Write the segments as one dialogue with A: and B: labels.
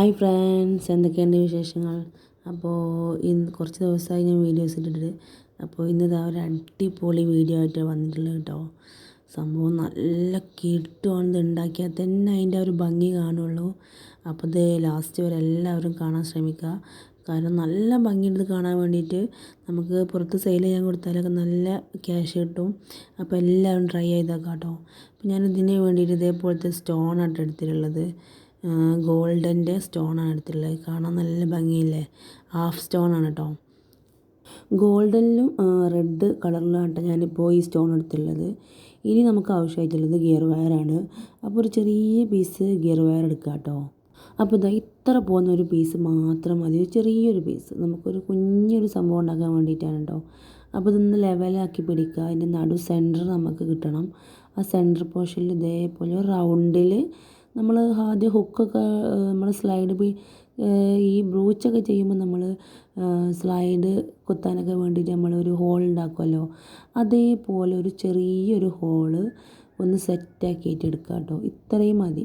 A: Hi friends എന്തൊക്കെയുണ്ട് വിശേഷങ്ങൾ? അപ്പോൾ ഇന്ന് കുറച്ച് ദിവസമായി ഞാൻ വീഡിയോസ് ഇട്ടിട്ട്. അപ്പോൾ ഇന്ന് ഇതാ ഒരു അടിപൊളി വീഡിയോ ആയിട്ട് വന്നിട്ടുള്ളത് കേട്ടോ. സംഭവം നല്ല കിട്ടുവാണ് ഇത് ഉണ്ടാക്കിയാൽ തന്നെ അതിന്റെ ഒരു ഭംഗി കാണുള്ളൂ. അപ്പോൾ ഇത് ലാസ്റ്റ് വരെ എല്ലാവരും കാണാൻ ശ്രമിക്കുക. കാരണം നല്ല ഭംഗിയുണ്ട് കാണാൻ വേണ്ടിയിട്ട്. നമുക്ക് പുറത്ത് സെയിൽ ചെയ്യാൻ കൊടുത്താലൊക്കെ നല്ല ക്യാഷ് കിട്ടും. അപ്പോൾ എല്ലാവരും ട്രൈ ചെയ്തേക്കാം കേട്ടോ. അപ്പോൾ ഞാൻ ഇതിന് വേണ്ടിയിട്ട് ഇതേപോലത്തെ സ്റ്റോണാണ് എടുത്തിട്ടുള്ളത്. ഗോൾഡന്റെ സ്റ്റോണാണ് എടുത്തിട്ടുള്ളത്. കാണാൻ നല്ല ഭംഗിയില്ലേ? ഹാഫ് സ്റ്റോണാണ് കേട്ടോ. ഗോൾഡനിലും റെഡ് കളറിലാണ് ഞാനിപ്പോൾ ഈ സ്റ്റോൺ എടുത്തിട്ടുള്ളത്. ഇനി നമുക്ക് ആവശ്യമായിട്ടുള്ളത് ഗിയർ വയറാണ്. അപ്പോൾ ഒരു ചെറിയ പീസ് ഗിയർ വയർ എടുക്കുക കേട്ടോ. അപ്പോൾ ഇതാ ഇത്ര പോകുന്ന ഒരു പീസ് മാത്രം മതി. ഒരു ചെറിയൊരു പീസ്. നമുക്കൊരു കുഞ്ഞൊരു സംഭവം ഉണ്ടാക്കാൻ വേണ്ടിയിട്ടാണ് കേട്ടോ. അപ്പോൾ ഇതൊന്ന് ലെവലാക്കി പിടിക്കുക. അതിന്റെ നടു സെന്റർ നമുക്ക് കിട്ടണം. ആ സെന്റർ പോർഷനിൽ ഇതേപോലെ റൗണ്ടിൽ നമ്മൾ ആദ്യം ഹുക്കൊക്കെ നമ്മൾ സ്ലൈഡ് ഈ ബ്രൂച്ചൊക്കെ ചെയ്യുമ്പോൾ നമ്മൾ സ്ലൈഡ് കുത്താനൊക്കെ വേണ്ടിയിട്ട് നമ്മളൊരു ഹോൾ ഉണ്ടാക്കുമല്ലോ അതേപോലെ ഒരു ചെറിയൊരു ഹോൾ ഒന്ന് സെറ്റാക്കിയിട്ട് എടുക്കുക കേട്ടോ ഇത്രയും മതി.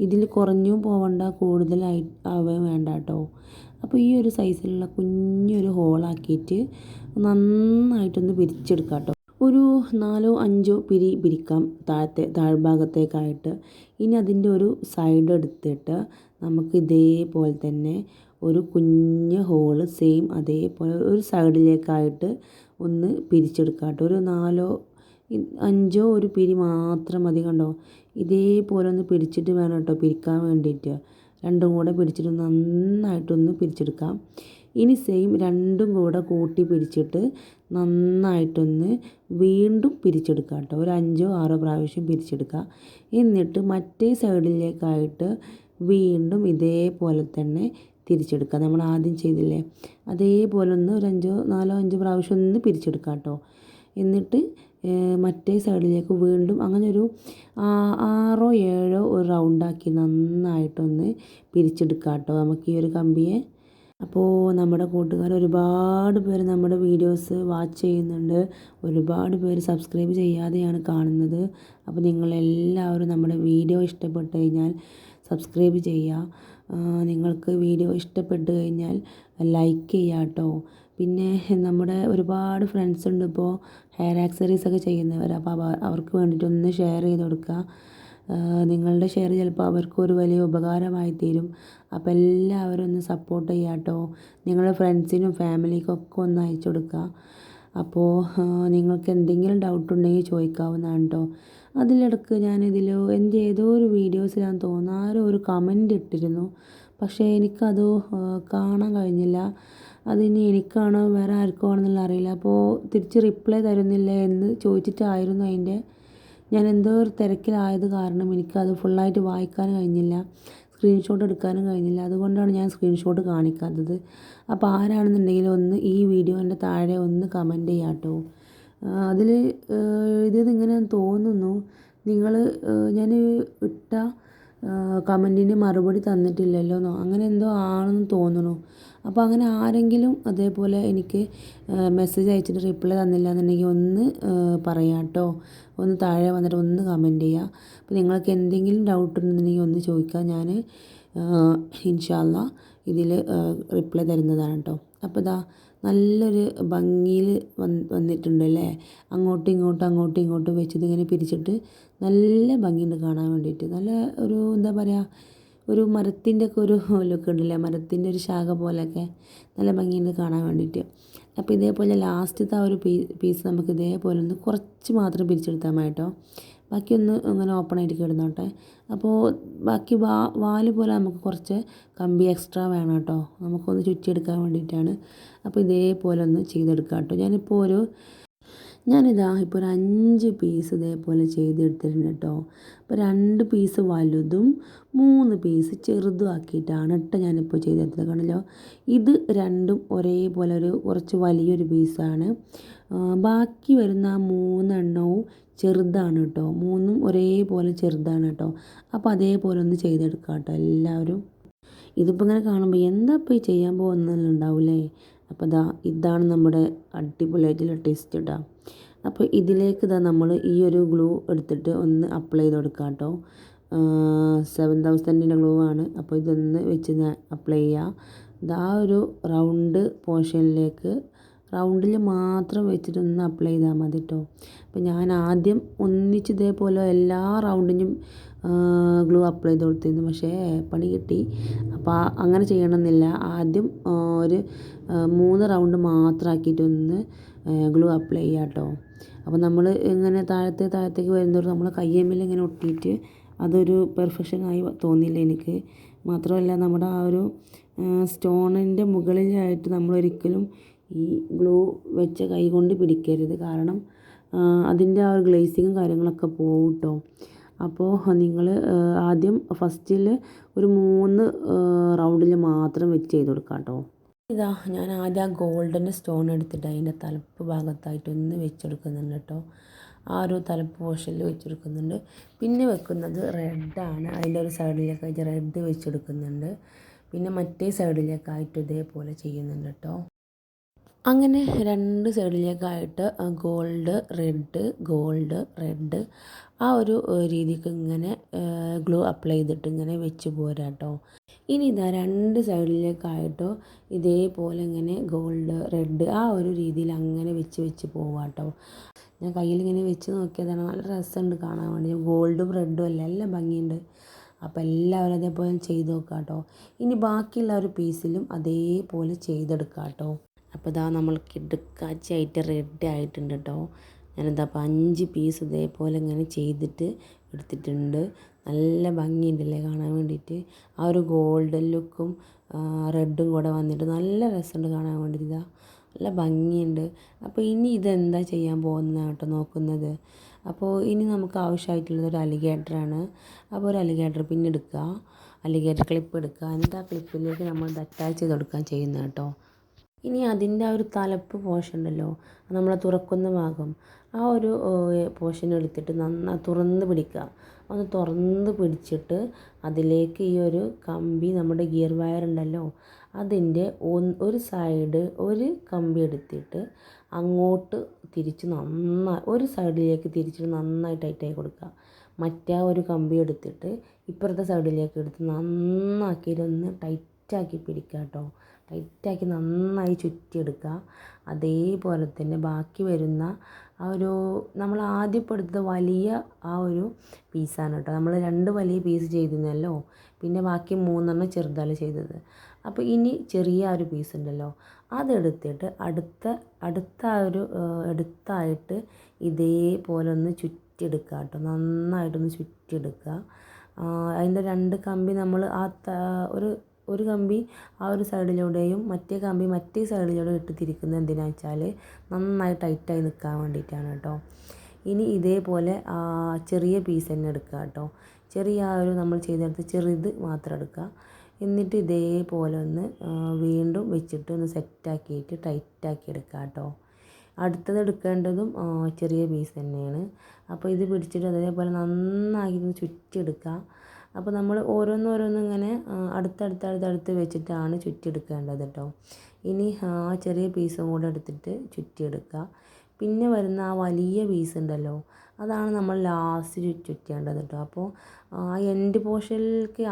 A: ഇതിൽ കുറഞ്ഞും പോവണ്ട കൂടുതലായി ആവുകയും വേണ്ട കേട്ടോ അപ്പോൾ ഈ ഒരു സൈസിലുള്ള കുഞ്ഞൊരു ഹോളാക്കിയിട്ട് നന്നായിട്ടൊന്ന് പിരിച്ചെടുക്കാം കേട്ടോ ഒരു നാലോ അഞ്ചോ പിരി പിരിക്കാം താഴത്തെ താഴ്ഭാഗത്തേക്കായിട്ട്. ഇനി അതിന്റെ ഒരു സൈഡ് എടുത്തിട്ട് നമുക്ക് ഇതേപോലെ തന്നെ ഒരു കുഞ്ഞ് ഹോൾ സെയിം അതേപോലെ ഒരു സൈഡിലേക്കായിട്ട് ഒന്ന് പിരിച്ചെടുക്കാം കേട്ടോ ഒരു നാലോ അഞ്ചോ ഒരു പിരി മാത്രം മതി കണ്ടോ? ഇതേപോലെ ഒന്ന് പിടിച്ചിട്ട് വേണം കേട്ടോ പിരിക്കാൻ വേണ്ടിയിട്ട്. രണ്ടും കൂടെ പിടിച്ചിട്ട് നന്നായിട്ടൊന്ന് പിരിച്ചെടുക്കാം. ഇനി സെയിം രണ്ടും കൂടെ കൂട്ടി പിടിച്ചിട്ട് നന്നായിട്ടൊന്ന് വീണ്ടും പിരിച്ചെടുക്കുക കേട്ടോ. ഒരു അഞ്ചോ ആറോ പ്രാവശ്യം പിരിച്ചെടുക്കുക. എന്നിട്ട് മറ്റേ സൈഡിലേക്കായിട്ട് വീണ്ടും ഇതേപോലെ തന്നെ തിരിച്ചെടുക്കുക. നമ്മൾ ആദ്യം ചെയ്തില്ലേ? അതേപോലെ ഒന്ന് ഒരു അഞ്ചോ നാലോ അഞ്ചോ പ്രാവശ്യം ഒന്ന് പിരിച്ചെടുക്കുക കേട്ടോ. എന്നിട്ട് മറ്റേ സൈഡിലേക്ക് വീണ്ടും അങ്ങനെ ഒരു ആറോ ഏഴോ ഒരു റൗണ്ടാക്കി നന്നായിട്ടൊന്ന് പിരിച്ചെടുക്കുക കേട്ടോ. നമുക്ക് ഈ ഒരു കമ്പിയെ അപ്പോൾ നമ്മുടെ കൂട്ടുകാർ ഒരുപാട് പേര് നമ്മുടെ വീഡിയോസ് വാച്ച് ചെയ്യുന്നുണ്ട്. ഒരുപാട് പേര് സബ്സ്ക്രൈബ് ചെയ്യാതെയാണ് കാണുന്നത്. അപ്പോൾ നിങ്ങളെല്ലാവരും നമ്മുടെ വീഡിയോ ഇഷ്ടപ്പെട്ട് കഴിഞ്ഞാൽ സബ്സ്ക്രൈബ് ചെയ്യുക നിങ്ങൾക്ക് വീഡിയോ ഇഷ്ടപ്പെട്ട് കഴിഞ്ഞാൽ ലൈക്ക് ചെയ്യുക കേട്ടോ പിന്നെ നമ്മുടെ ഒരുപാട് ഫ്രണ്ട്സ് ഉണ്ട് ഇപ്പോൾ ഹെയർ ആക്സറീസ് ഒക്കെ ചെയ്യുന്നവർ അപ്പോൾ അവർക്ക് വേണ്ടിയിട്ടൊന്ന് ഷെയർ ചെയ്ത് കൊടുക്കുക നിങ്ങളുടെ ഷെയർ ചിലപ്പോൾ അവർക്ക് ഒരു വലിയ ഉപകാരമായി തീരും. അപ്പോൾ എല്ലാവരും ഒന്ന് സപ്പോർട്ട് ചെയ്യുക കേട്ടോ നിങ്ങളുടെ ഫ്രണ്ട്സിനും ഫാമിലിക്കും ഒക്കെ ഒന്ന് അയച്ചു കൊടുക്കുക അപ്പോൾ നിങ്ങൾക്ക് എന്തെങ്കിലും ഡൗട്ട് ഉണ്ടെങ്കിൽ ചോദിക്കാവുന്നതാണ് കേട്ടോ അതിലിടക്ക് ഞാനിതിൽ എന്റെ ഏതോ ഒരു വീഡിയോസിലാന്ന് തോന്നുന്നു ആരോ ഒരു കമന്റ് ഇട്ടിരുന്നു. പക്ഷേ എനിക്കത് കാണാൻ കഴിഞ്ഞില്ല. അതിനി എനിക്കാണോ വേറെ ആർക്കാണെന്നുള്ള അറിയില്ല. അപ്പോൾ തിരിച്ച് റിപ്ലൈ തരുന്നില്ല എന്ന് ചോദിച്ചിട്ടായിരുന്നു അതിന്റെ ഞാൻ എന്തോ ഒരു തിരക്കിലായത് കാരണം എനിക്കത് ഫുള്ളായിട്ട് വായിക്കാൻ കഴിഞ്ഞില്ല. സ്ക്രീൻഷോട്ട് എടുക്കാനും കഴിഞ്ഞില്ല. അതുകൊണ്ടാണ് ഞാൻ സ്ക്രീൻഷോട്ട് കാണിക്കാത്തത്. അപ്പോൾ ആരാണെന്നുണ്ടെങ്കിൽ ഒന്ന് ഈ വീഡിയോന്റെ താഴെ ഒന്ന് കമന്റ് ചെയ്യാം കേട്ടോ അതിൽ എഴുതിയത് ഇങ്ങനെ തോന്നുന്നു. നിങ്ങൾ ഞാൻ ഇട്ട കമന്റിന് മറുപടി തന്നിട്ടില്ലല്ലോ എന്നോ? അങ്ങനെ എന്തോ ആണെന്ന് തോന്നുന്നു. അപ്പോൾ അങ്ങനെ ആരെങ്കിലും അതേപോലെ എനിക്ക് മെസ്സേജ് അയച്ചിട്ട് റിപ്ലൈ തന്നില്ല എന്നുണ്ടെങ്കിൽ ഒന്ന് പറയാം കേട്ടോ. ഒന്ന് താഴെ വന്നിട്ട് ഒന്ന് കമന്റ് ചെയ്യുക അപ്പോൾ നിങ്ങൾക്ക് എന്തെങ്കിലും ഡൗട്ട് ഉണ്ടെന്നുണ്ടെങ്കിൽ ഒന്ന് ചോദിക്കുക ഞാൻ ഇൻഷാല്ല ഇതിൽ റിപ്ലൈ തരുന്നതാണ് കേട്ടോ. അപ്പോൾ ഇതാ നല്ലൊരു ഭംഗിയിൽ വന്ന് വന്നിട്ടുണ്ട് അല്ലേ? അങ്ങോട്ടും ഇങ്ങോട്ടും അങ്ങോട്ടും ഇങ്ങോട്ടും വെച്ചിട്ട് ഇങ്ങനെ പിരിച്ചിട്ട് നല്ല ഭംഗിയുണ്ട് കാണാൻ വേണ്ടിയിട്ട്. നല്ല ഒരു എന്താ പറയുക ഒരു മരത്തിന്റെ ഒക്കെ ഒരു ലുക്ക് ഉണ്ടല്ലേ? മരത്തിന്റെ ഒരു ശാഖ പോലെയൊക്കെ നല്ല ഭംഗിയുണ്ട് കാണാൻ വേണ്ടിയിട്ട്. അപ്പോൾ ഇതേപോലെ ലാസ്റ്റത്തെ ആ ഒരു പീസ് നമുക്ക് ഇതേപോലെ ഒന്ന് കുറച്ച് മാത്രം പിരിച്ചെടുത്താൽ മതി കേട്ടോ. ബാക്കി ഒന്ന് ഇങ്ങനെ ഓപ്പൺ ആയിട്ട് കിടന്നോട്ടെ. അപ്പോൾ ബാക്കി വാ വാൽ പോലെ നമുക്ക് കുറച്ച് കമ്പി എക്സ്ട്രാ വേണം കേട്ടോ. നമുക്കൊന്ന് ചുറ്റിയെടുക്കാൻ വേണ്ടിയിട്ടാണ്. അപ്പോൾ ഇതേപോലെ ഒന്ന് ചെയ്തെടുക്കാം കേട്ടോ. ഞാനിപ്പോൾ ഒരു ഞാനിതാ ഇപ്പോൾ ഒരു അഞ്ച് പീസ് ഇതേപോലെ ചെയ്തെടുത്തിട്ടുണ്ട് കേട്ടോ. അപ്പോൾ രണ്ട് പീസ് വലുതും മൂന്ന് പീസ് ചെറുതും ആക്കിയിട്ടാണ് കേട്ടോ ഞാനിപ്പോൾ ചെയ്തെടുത്തത്. കണ്ടല്ലോ? ഇത് രണ്ടും ഒരേപോലെ ഒരു കുറച്ച് വലിയൊരു പീസാണ് ബാക്കി വരുന്ന മൂന്നെണ്ണവും ചെറുതാണ് കേട്ടോ. മൂന്നും ഒരേപോലെ ചെറുതാണ് കേട്ടോ. അപ്പോൾ അതേപോലെ ഒന്ന് ചെയ്തെടുക്കാം കേട്ടോ എല്ലാവരും. ഇതിപ്പോൾ ഇങ്ങനെ കാണുമ്പോൾ എന്താ ഇപ്പോൾ ചെയ്യാൻ പോകുന്നതെന്നുണ്ടാവില്ലേ അപ്പോൾ ഇതാ ഇതാണ് നമ്മുടെ അടിപൊളിയായിട്ടുള്ള ടേസ്റ്റ് കേട്ടോ അപ്പോൾ ഇതിലേക്ക് ഇതാ നമ്മൾ ഈ ഒരു ഗ്ലൂ എടുത്തിട്ട് ഒന്ന് അപ്ലൈ ചെയ്ത് കൊടുക്കാം കേട്ടോ സെവൻ തൗസൻഡിന്റെ ഗ്ലൂ ആണ്. അപ്പോൾ ഇതൊന്ന് വെച്ച് അപ്ലൈ ചെയ്യാം. ഇതാ ഒരു റൗണ്ട് പോർഷനിലേക്ക് റൗണ്ടിൽ മാത്രം വെച്ചിട്ട് ഒന്ന് അപ്ലൈ ചെയ്താൽ മതി കേട്ടോ അപ്പോൾ ഞാൻ ആദ്യം ഒന്നിച്ച് ഇതേപോലെ എല്ലാ റൗണ്ടിനും ഗ്ലൂ അപ്ലൈ ചെയ്ത് കൊടുത്തിരുന്നു. പക്ഷേ പണി കിട്ടി. അപ്പോൾ അങ്ങനെ ചെയ്യണമെന്നില്ല. ആദ്യം ഒരു മൂന്ന് റൗണ്ട് മാത്രമാക്കിയിട്ടൊന്ന് ഗ്ലൂ അപ്ലൈ ചെയ്യാം കേട്ടോ അപ്പോൾ നമ്മൾ ഇങ്ങനെ താഴത്തെ താഴത്തേക്ക് വരുന്നതോട് നമ്മൾ കയ്യമ്മിൽ ഇങ്ങനെ ഒട്ടിയിട്ട് അതൊരു പെർഫെക്ഷനായി തോന്നിയില്ല എനിക്ക്. മാത്രമല്ല നമ്മുടെ ആ ഒരു സ്റ്റോണിന്റെ മുകളിലായിട്ട് നമ്മളൊരിക്കലും ഈ ഗ്ലൂ വെച്ച കൈ കൊണ്ട് പിടിക്കരുത്. കാരണം അതിന്റെ ആ ഒരു ഗ്ലേസിങ്ങും കാര്യങ്ങളൊക്കെ പോകും കേട്ടോ അപ്പോൾ നിങ്ങൾ ആദ്യം ഫസ്റ്റിൽ ഒരു മൂന്ന് റൗണ്ടിൽ മാത്രം വെച്ച് ചെയ്ത് കൊടുക്കാം കേട്ടോ ഇതാ ഞാൻ ആദ്യം ആ ഗോൾഡൻ സ്റ്റോൺ എടുത്തിട്ട് അതിന്റെ തലപ്പ് ഭാഗത്തായിട്ട് ഒന്ന് വെച്ചെടുക്കുന്നുണ്ട് കേട്ടോ. ആ ഒരു തലപ്പ് പോർഷനിൽ വെച്ചെടുക്കുന്നുണ്ട് പിന്നെ വെക്കുന്നത് റെഡാണ് അതിന്റെ ഒരു സൈഡിലേക്കായിട്ട് റെഡ് വെച്ചെടുക്കുന്നുണ്ട് പിന്നെ മറ്റേ സൈഡിലേക്കായിട്ട് ഇതേപോലെ ചെയ്യുന്നുണ്ട് കേട്ടോ. അങ്ങനെ രണ്ട് സൈഡിലേക്കായിട്ട് ഗോൾഡ് റെഡ് ഗോൾഡ് റെഡ് ആ ഒരു രീതിക്ക് ഇങ്ങനെ ഗ്ലൂ അപ്ലൈ ചെയ്തിട്ട് ഇങ്ങനെ വെച്ച് പോരാട്ടോ ഇനി ഇതാ രണ്ട് സൈഡിലേക്കായിട്ടോ ഇതേപോലെ ഇങ്ങനെ ഗോൾഡ് റെഡ് ആ ഒരു രീതിയിൽ അങ്ങനെ വെച്ച് വെച്ച് പോവാട്ടോ ഞാൻ കയ്യിൽ ഇങ്ങനെ വെച്ച് നോക്കിയതാണ് നല്ല രസമുണ്ട് കാണാൻ വേണ്ടി. ഗോൾഡും റെഡും അല്ല എല്ലാം ഭംഗിയുണ്ട്. അപ്പോൾ എല്ലാവരും അതേപോലെ ചെയ്ത് നോക്കാം കേട്ടോ ഇനി ബാക്കിയുള്ള ഒരു പീസിലും അതേപോലെ ചെയ്തെടുക്കാം കേട്ടോ അപ്പോൾ ഇതാ നമ്മൾ കിടുക്കാച്ചായിട്ട് റെഡി ആയിട്ടുണ്ട് കേട്ടോ. ഞാനെന്താ അപ്പോൾ അഞ്ച് പീസ് ഇതേപോലെ ഇങ്ങനെ ചെയ്തിട്ട് എടുത്തിട്ടുണ്ട്. നല്ല ഭംഗിയുണ്ടല്ലേ കാണാൻ വേണ്ടിയിട്ട്. ആ ഒരു ഗോൾഡൻ ലുക്കും റെഡും കൂടെ വന്നിട്ട് നല്ല രസമുണ്ട് കാണാൻ വേണ്ടിയിട്ട് ഇതാ. നല്ല ഭംഗിയുണ്ട്. അപ്പോൾ ഇനി ഇതെന്താ ചെയ്യാൻ പോകുന്നത് കേട്ടോ നോക്കുന്നത്. അപ്പോൾ ഇനി നമുക്ക് ആവശ്യമായിട്ടുള്ളത് ഒരു അലിഗേറ്ററാണ് അപ്പോൾ ഒരു അലിഗേറ്റർ പിന്നെ എടുക്കുക. അലിഗേറ്റർ ക്ലിപ്പ് എടുക്കുക. എന്നിട്ട് ആ ക്ലിപ്പിലേക്ക് നമ്മൾ അറ്റാച്ച് ചെയ്ത് കൊടുക്കാൻ ചെയ്യുന്നത് കേട്ടോ. ഇനി അതിന്റെ ആ ഒരു തലപ്പ് പോർഷൻ ഉണ്ടല്ലോ നമ്മൾ തുറക്കുന്ന ഭാഗം ആ ഒരു പോർഷൻ എടുത്തിട്ട് നന്നായി തുറന്ന് പിടിക്കുക. ഒന്ന് തുറന്ന് പിടിച്ചിട്ട് അതിലേക്ക് ഈ ഒരു കമ്പി നമ്മുടെ ഗിയർ വയർ ഉണ്ടല്ലോ അതിന്റെ ഒരു സൈഡ് ഒരു കമ്പി എടുത്തിട്ട് അങ്ങോട്ട് തിരിച്ച് നന്നായി ഒരു സൈഡിലേക്ക് തിരിച്ചിട്ട് നന്നായി ടൈറ്റായി കൊടുക്കുക. മറ്റേ ഒരു കമ്പി എടുത്തിട്ട് ഇപ്പുറത്തെ സൈഡിലേക്ക് എടുത്ത് നന്നാക്കിയിട്ടൊന്ന് ടൈറ്റാക്കി പിടിക്കുക കേട്ടോ. ടൈറ്റാക്കി നന്നായി ചുറ്റിയെടുക്കുക. അതേപോലെ തന്നെ ബാക്കി വരുന്ന ആ ഒരു നമ്മൾ ആദ്യം ഇപ്പോൾ എടുത്ത വലിയ ആ ഒരു പീസാണ് കേട്ടോ. നമ്മൾ രണ്ട് വലിയ പീസ് ചെയ്തിരുന്നല്ലോ. പിന്നെ ബാക്കി മൂന്നെണ്ണം ചെറുതല്ല ചെയ്തത്. അപ്പോൾ ഇനി ചെറിയ ഒരു പീസ് ഉണ്ടല്ലോ. അതെടുത്തിട്ട് അടുത്ത അടുത്ത ഒരു എടുത്തായിട്ട് ഇതേപോലെ ഒന്ന് ചുറ്റിയെടുക്കുക കേട്ടോ. നന്നായിട്ടൊന്ന് ചുറ്റിയെടുക്കുക. അതിന്റെ രണ്ട് കമ്പി നമ്മൾ ആ ഒരു ഒരു കമ്പി ആ ഒരു സൈഡിലൂടെയും മറ്റേ കമ്പി മറ്റേ സൈഡിലൂടെ ഇട്ട് തിരിക്കുന്നത് എന്തിനാണെന്ന് വെച്ചാൽ നന്നായി ടൈറ്റായി നിൽക്കാൻ വേണ്ടിയിട്ടാണ് കേട്ടോ. ഇനി ഇതേപോലെ ചെറിയ പീസ് തന്നെ എടുക്കുക കേട്ടോ. ചെറിയ ആ ഒരു നമ്മൾ ചെയ്തെടുത്ത് ചെറുത് മാത്രം എടുക്കുക. എന്നിട്ട് ഇതേപോലെ ഒന്ന് വീണ്ടും വെച്ചിട്ട് ഒന്ന് സെറ്റാക്കിയിട്ട് ടൈറ്റാക്കി എടുക്കുക കേട്ടോ. അടുത്തത് എടുക്കേണ്ടതും ചെറിയ പീസ് തന്നെയാണ്. അപ്പോൾ ഇത് പിടിച്ചിട്ട് അതേപോലെ നന്നായി ഒന്ന് ചുറ്റിയെടുക്കുക. അപ്പോൾ നമ്മൾ ഓരോന്നോരോന്നും ഇങ്ങനെ അടുത്തടുത്ത് അടുത്തടുത്ത് വെച്ചിട്ടാണ് ചുറ്റിയെടുക്കേണ്ടത് കേട്ടോ ഇനി ആ ചെറിയ പീസും കൂടെ എടുത്തിട്ട് ചുറ്റിയെടുക്കുക. പിന്നെ വരുന്ന ആ വലിയ പീസ് ഉണ്ടല്ലോ അതാണ് നമ്മൾ ലാസ്റ്റ് ചുറ്റേണ്ടത് കേട്ടോ അപ്പോൾ ആ എൻഡ് പോർഷനിലേക്ക്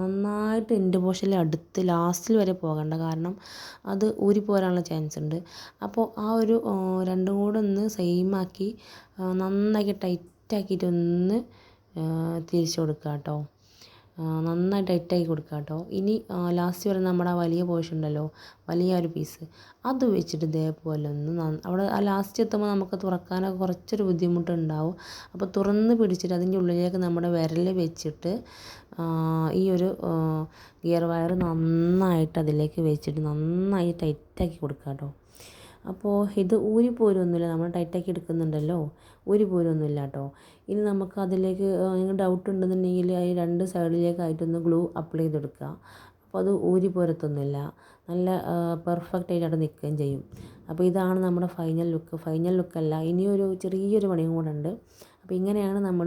A: നന്നായിട്ട് എൻഡ് പോർഷനിൽ അടുത്ത് ലാസ്റ്റിൽ വരെ പോകേണ്ട കാരണം അത് ഊരി പോരാനുള്ള ചാൻസ് ഉണ്ട്. അപ്പോൾ ആ ഒരു രണ്ടും കൂടെ ഒന്ന് സെയിം ആക്കി നന്നാക്കി ടൈറ്റ് ആക്കിയിട്ട് ഒന്ന് തിരിച്ചു കൊടുക്കുക കേട്ടോ നന്നായി ടൈറ്റാക്കി കൊടുക്കുക കേട്ടോ. ഇനി ലാസ്റ്റ് വരെ നമ്മുടെ ആ വലിയ പോർഷൻ ഉണ്ടല്ലോ വലിയ ഒരു പീസ് അത് വെച്ചിട്ട് ഇതേപോലെ ഒന്ന് അവിടെ ആ ലാസ്റ്റ് എത്തുമ്പോൾ നമുക്ക് തുറക്കാനൊക്കെ കുറച്ചൊരു ബുദ്ധിമുട്ടുണ്ടാവും. അപ്പോൾ തുറന്ന് പിടിച്ചിട്ട് അതിന്റെ ഉള്ളിലേക്ക് നമ്മുടെ വിരൽ വെച്ചിട്ട് ഈ ഒരു ഗിയർ വയർ നന്നായിട്ട് അതിലേക്ക് വെച്ചിട്ട് നന്നായി ടൈറ്റാക്കി കൊടുക്കുക കേട്ടോ. അപ്പോൾ ഇത് ഊരി പോരൊന്നുമില്ല നമ്മൾ ടൈറ്റാക്കി എടുക്കുന്നുണ്ടല്ലോ. ഊരി പോരൊന്നുമില്ല കേട്ടോ. ഇനി നമുക്ക് അതിലേക്ക് നിങ്ങൾക്ക് ഡൗട്ട് ഉണ്ടെന്നുണ്ടെങ്കിൽ ഈ രണ്ട് സൈഡിലേക്കായിട്ടൊന്ന് ഗ്ലൂ അപ്ലൈ ചെയ്തെടുക്കുക. അപ്പോൾ അത് ഊരി പോരത്തൊന്നുമില്ല. നല്ല പെർഫെക്റ്റ് ആയിട്ട് നിൽക്കുകയും ചെയ്യും. അപ്പോൾ ഇതാണ് നമ്മുടെ ഫൈനൽ ലുക്ക് ഫൈനൽ ലുക്കല്ല ഇനിയൊരു ചെറിയൊരു പണിയും കൂടെ ഉണ്ട്. അപ്പോൾ ഇങ്ങനെയാണ് നമ്മൾ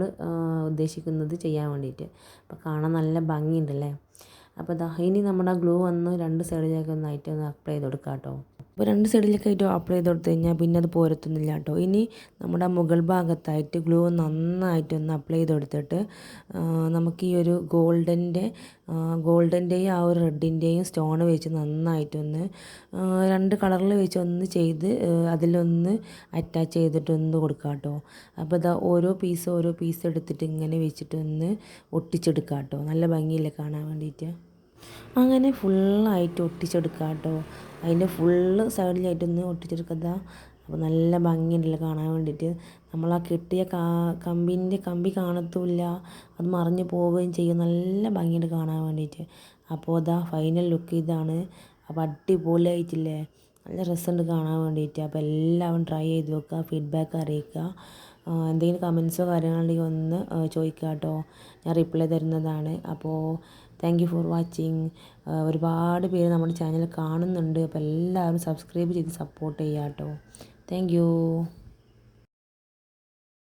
A: ഉദ്ദേശിക്കുന്നത് ചെയ്യാൻ വേണ്ടിയിട്ട്. അപ്പോൾ കാണാൻ നല്ല ഭംഗിയുണ്ടല്ലേ? അപ്പോൾ ദാ ഇനി നമ്മുടെ ഗ്ലൂ ഒന്ന് രണ്ട് സൈഡിലേക്ക് ഒന്നായിട്ട് ഒന്ന് അപ്ലൈ ചെയ്ത് കൊടുക്കാം കേട്ടോ അപ്പോൾ രണ്ട് സൈഡിലേക്ക് ആയിട്ട് അപ്ലൈ ചെയ്ത് കൊടുത്തു കഴിഞ്ഞാൽ പിന്നെ അത് പോരത്തൊന്നുമില്ല കേട്ടോ ഇനി നമ്മുടെ മുകൾ ഭാഗത്തായിട്ട് ഗ്ലൂ നന്നായിട്ട് ഒന്ന് അപ്ലൈ ചെയ്ത് കൊടുത്തിട്ട് നമുക്ക് ഈ ഒരു ഗോൾഡന്റെ ഗോൾഡന്റെയും ആ ഒരു റെഡിന്റെയും സ്റ്റോൺ വെച്ച് നന്നായിട്ടൊന്ന് രണ്ട് കളറിൽ വെച്ച് ഒന്ന് ചെയ്ത് അതിലൊന്ന് അറ്റാച്ച് ചെയ്തിട്ടൊന്ന് കൊടുക്കുക കൊടുക്കാം കേട്ടോ അപ്പോൾ ഇതാ ഓരോ പീസ് ഓരോ പീസ് എടുത്തിട്ട് ഇങ്ങനെ വെച്ചിട്ടൊന്ന് ഒട്ടിച്ചെടുക്കാം കേട്ടോ നല്ല ഭംഗിയില്ലേ കാണാൻ വേണ്ടിയിട്ട്. അങ്ങനെ ഫുള്ളായിട്ട് ഒട്ടിച്ചെടുക്കുക കേട്ടോ അതിന്റെ ഫുള്ള് സൈഡിലായിട്ടൊന്ന് ഒട്ടിച്ചെടുക്കുക അപ്പോൾ നല്ല ഭംഗിയുണ്ടല്ലോ കാണാൻ വേണ്ടിയിട്ട്. നമ്മൾ ആ കെട്ടിയ കാ കമ്പിന്റെ കമ്പി കാണത്തുമില്ല. അത് മറിഞ്ഞു പോവുകയും ചെയ്യും. നല്ല ഭംഗിയുണ്ട് കാണാൻ വേണ്ടിയിട്ട്. അപ്പോൾ അതാ ഫൈനൽ ലുക്ക് ഇതാണ്. അപ്പോൾ അടിപൊളിയായിട്ടില്ലേ? നല്ല രസമുണ്ട് കാണാൻ വേണ്ടിയിട്ട്. അപ്പോൾ എല്ലാവരും ട്രൈ ചെയ്ത് നോക്കുക ഫീഡ്ബാക്ക് അറിയിക്കുക. എന്തെങ്കിലും കമൻസോ കാര്യങ്ങളുണ്ടെങ്കിൽ ഒന്ന് ചോദിക്കുക കേട്ടോ ഞാൻ റിപ്ലൈ തരുന്നതാണ്. അപ്പോൾ താങ്ക് യു ഫോർ വാച്ചിങ് ഒരുപാട് പേര് നമ്മുടെ ചാനൽ കാണുന്നുണ്ട്. അപ്പോൾ എല്ലാവരും സബ്സ്ക്രൈബ് ചെയ്ത് സപ്പോർട്ട് ചെയ്യുക കേട്ടോ താങ്ക് യു